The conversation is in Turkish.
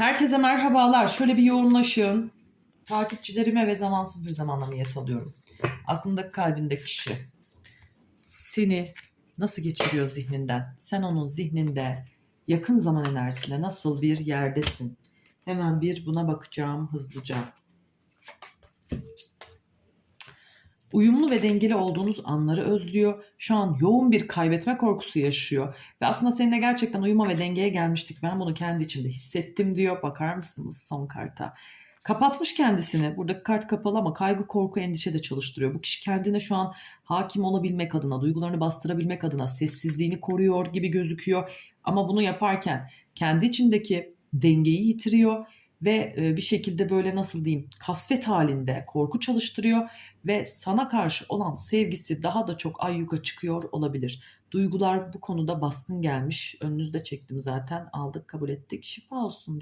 Herkese merhabalar. Şöyle bir yoğunlaşın. Takipçilerime ve zamansız bir zamanla niyet alıyorum. Aklındaki kalbindeki kişi seni nasıl geçiriyor zihninden? Sen onun zihninde yakın zaman enerjisiyle nasıl bir yerdesin? Hemen bir buna bakacağım hızlıca. Uyumlu ve dengeli olduğunuz anları özlüyor. Şu an yoğun bir kaybetme korkusu yaşıyor. Ve aslında seninle gerçekten uyuma ve dengeye gelmiştik. Ben bunu kendi içimde hissettim diyor. Bakar mısınız son karta? Kapatmış kendisini. Buradaki kart kapalı ama kaygı, korku, endişe de çalıştırıyor. Bu kişi kendine şu an hakim olabilmek adına, duygularını bastırabilmek adına sessizliğini koruyor gibi gözüküyor. Ama bunu yaparken kendi içindeki dengeyi yitiriyor ve e, bir şekilde böyle nasıl diyeyim kasvet halinde korku çalıştırıyor ve sana karşı olan sevgisi daha da çok ayyuka çıkıyor olabilir. Duygular bu konuda baskın gelmiş. Önünüzde çektim zaten. Aldık, kabul ettik. Şifa olsun.